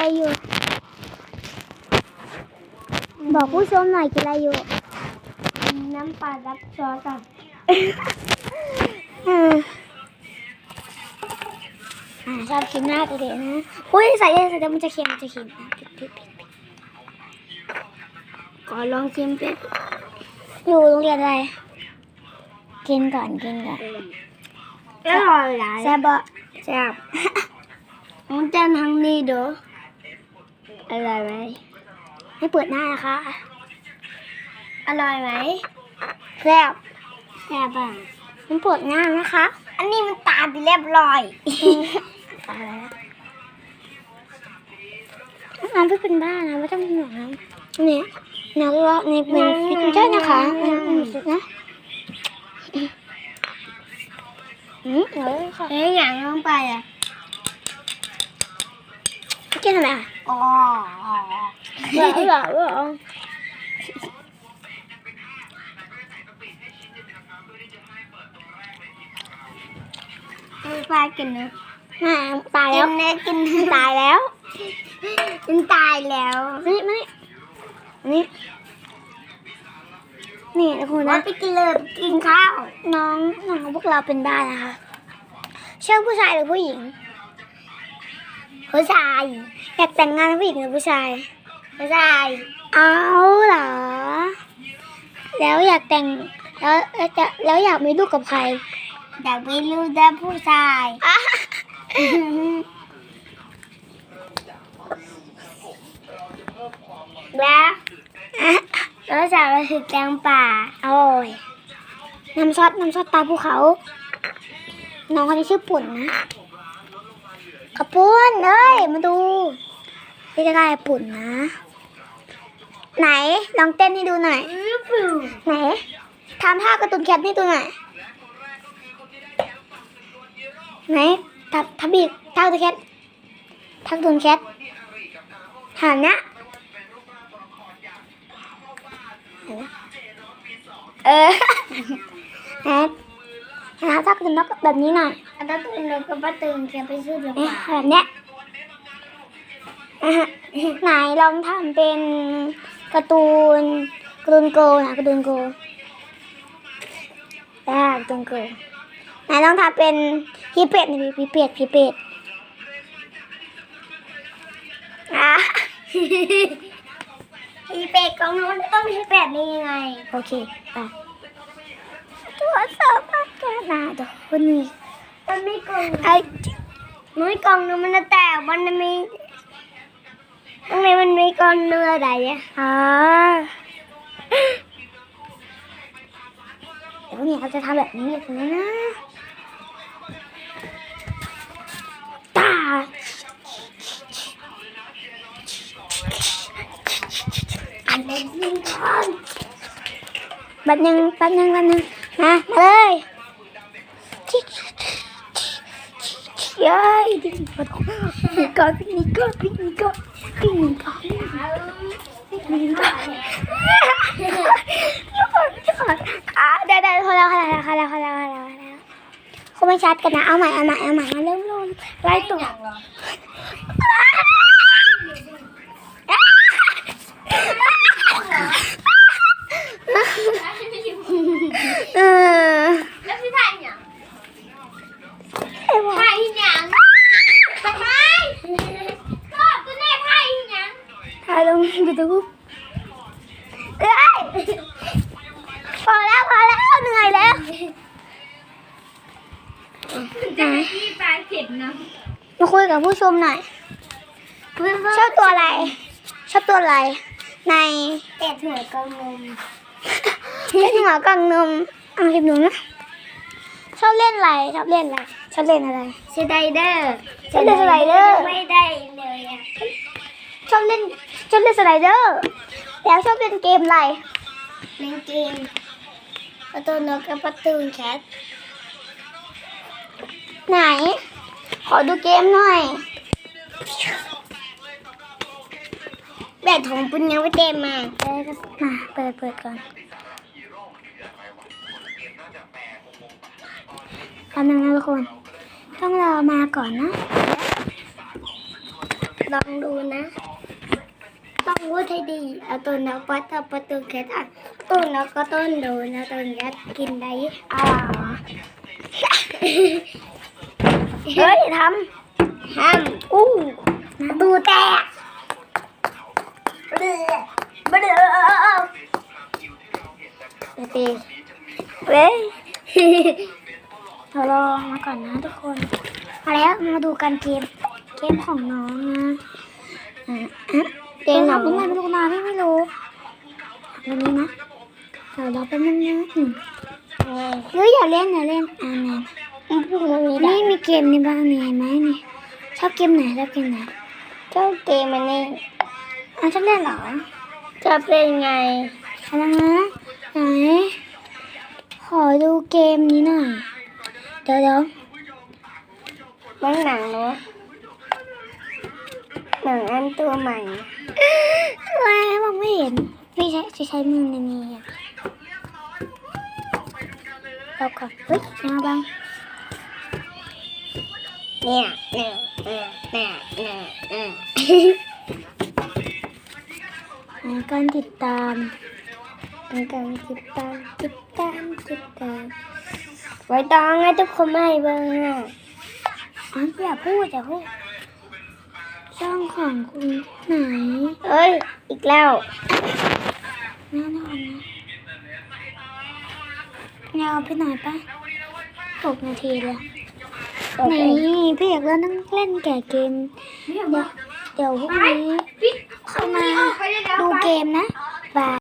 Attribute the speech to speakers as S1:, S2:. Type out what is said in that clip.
S1: อะไรอยู่ บอกผู้ชมหน่อยกินอะไรอยู่
S2: น้ำปลารับซอสอะ
S1: อ่าอ่าชอบกินมากเลยนะอุ้ยใส่เยอะใส่เยอะมันจะเค็มมันจะเค็มอะปิดปิดปิดปิด
S2: ขอลองชิมเป็ด
S1: อยู่โรงเรียนอะไร กินก่อนกินก่อน
S2: อร่อยหลาย
S1: แซ่บบ่
S2: แซ่บมันจะทางนี้เด้อ อร่อยไหม
S1: ให้เปิดหน้านะคะ
S2: อร่อยไหม
S1: แซ่บ
S2: แซ่บอะ
S1: มันเปิดหน้านะคะ
S2: อันนี้มันตาไปเรียบร้อย
S1: ตายแล้วน้องไม่เป็นบ้านะไม่ต้องห่วงนะเนี่ยน้องว่าในเป็นฟิตเจอร์นะคะอืมอืมสุดนะอืมเออค่ะ
S2: เฮ้ยอย่างลงไปอะ
S1: กินทำไมอะ
S2: อ๋อ
S1: เบื่อเออ
S2: ปลากินเนอะ
S1: แม่ตาย
S2: กิ
S1: แล้ว
S2: นเนื้อกิน
S1: ตายแล้ว
S2: มันตายแล้ว
S1: นี่มานี่นี่นี่ทุกคน
S2: ว่า
S1: นะ
S2: ไปกินเลยกินข้าว
S1: น้องน้องพวกเราเป็นได้นะคะเชื่อผู้ชายหรือผู้หญิง
S2: ผู้ชาย
S1: อยากแต่งงานกับผู้หญิงหรือผู้ชาย
S2: ผู้ชาย
S1: เอาเหรอ แล้วอยากแต่งแล้วแล้วจะแล้วอยากมีลูกกับใคร
S2: อยากไปรู้ได้ผู้ชาย
S1: อะ
S2: แล้วแล้วจะไปถึงแกงป่า
S1: โอ้ยน้ำซอสน้ำซอสตาภูเขา น้องคนนี้ชื่อปุ่นนะ กระปุ้นเอ้ย มาดูนี่จะได้ปุ่นนะ ไหน ลองเต้นให้ดูหน่อย ไหนทำท่ากร์ตูนแคทให้ดูหน่อย ไหนทำทำบีบท่ากร์ตูนแคทท่ากร์ตูนแคทหันนะเออไหนหาท่ากร์ตูนแบบนี้หน่อย
S2: อันนั้นตื่นเลยก็ป้าตื่นแกไปซื้อเดี๋ยว
S1: เอ๊ะ
S2: ป่า
S1: แบบเนี้ยไหนลองทำเป็นการ์ตูนการ์ตูนโกนะการ์ตูนโกได้การ์ตูนโกไหนลองทำเป็นพีเป็ดหน่พีเป็ดพีเป็ดอะ
S2: อีเป็ดของนู้นต้องมีแบบนี้ไง
S1: โอเคไปตัวสอบมาแกนาตัวคนนี้
S2: มันไม่กล่อง
S1: ไอ้
S2: นไม่กล่องนึงมันจะแตกมันจะมีข้างในมันมีก้อนเนื้ออะไรอะ
S1: อ่าเดี๋ยวเนี่ยเขาจะทำแบบนี้ถึงนะตา
S2: อันนี้มีก้อน
S1: แป๊บนึงแป๊บนึงแป๊บนึงมามาเลย เย้ยดิก่อนดิก่อนดิก่อนดิก่อนดิก่อนดิก่อนดิก่อนอะได้ได้พอแล้วพอแล้วพอแล้วพอแล้วพอแล้วพอแล้วเขาไม่ชัดกันนะเอาใหม่เอาใหม่เอาใหม่เริ่มเริ่มไล่ตัว เออ
S2: แล้วพี่ถ่ายยัง
S1: ไอ้บอก
S2: ถ่ายยังทำไมก็ตัวแรกถ่ายยัง
S1: ถ่าย ลงยูทูบเอ้ยพอแล้วพอแล้วเหนื่อยแล้ว
S2: จะให้พี่ปลาเข็ดนะ
S1: มาคุยกับผู้ชมหน่อยชอบตัวอะไรชอบตัวอะไร ใน
S2: เป็ดหัวกระงม
S1: เล่นหัวกังนมอะคลิปหนูนะชอบเล่นอะไรชอบเล่นอะไรชอบเล่นอะไร
S2: สไลเดอร์
S1: ชอบเล่นสไลเดอร์
S2: ไม่ได้เลยอะ
S1: ชอบเล่น ชอบเล่นสไลเดอร์ แล้วชอบเล่นเกมอะไร
S2: เล่นเกมประตูนกกับประตูแคท
S1: ไหน ขอดูเกมหน่อย
S2: แบตของปุญยังไม่เต็มมา
S1: เปิดมาเปิดเปิดก่อนกำลังนะทุกคน ต้องรอมาก่อนนะ
S2: ลองดูนะ ต้องพูดให้ดีเอาตัวนักปัดเอาประตูแคทอะตัวนักก็ต้นดูนะตัวแคทกินได้อ่าเฮ้ยทำทำอู้ประตูแตกเบื่อเบื่อเตีเว้ย
S1: เราลองมาก่อนนะทุกคนมาแล้วมาดูกันเกมเกมของน้องนะอะอะ
S2: เตียงหน
S1: หลั
S2: อบ
S1: เป็นไรไม่รู้นานไม่ไม่รู้วันนี้นะเดี๋ยวเราไปมึงนะอืมเฮ้ยอย่าเล่นอย่าเล่นอ่าไหน
S2: พวกมันมีได้
S1: นี่มีเกมนี่บ้างนี่เห็นไหมนี่ชอบเกมไหนชอบเกมไหน
S2: เจ้าเกมมันนี่
S1: อะชอบเล่นเหรอ
S2: จะเป็นไง
S1: อะไรนะไหนขอดูเกมนี้หน่อยเดี๋ยวเดี๋ยว
S2: มันหนังเนาะหนังอัน ตัวใหม่
S1: อะไรมองไม่เห็นพี่ใช้ใช้ใช้มือในนี้อะเราก่อนเฮ้ยมาบ้าง
S2: เนี่ยเนี่ยเนี่ยเนี่ยเนี่ยย
S1: อ่าการติดตาม
S2: การติดตามติดตามติดตามไว้ต้องให้ทุกคนไม่เบิ่งอะ
S1: อ๋ออย่าพูดอย่าพูด ช่องของคุณไหน
S2: เอ้ย อีกแล้ว
S1: แน่นอนนะยาวไปหน่อยปะหกนาทีแล้วนี่พี่อยากเล่นต้องเล่นแก่เกมเดี๋ยวเดี๋ยวพรุ่งนี้เข้ามาดูเกมนะบาย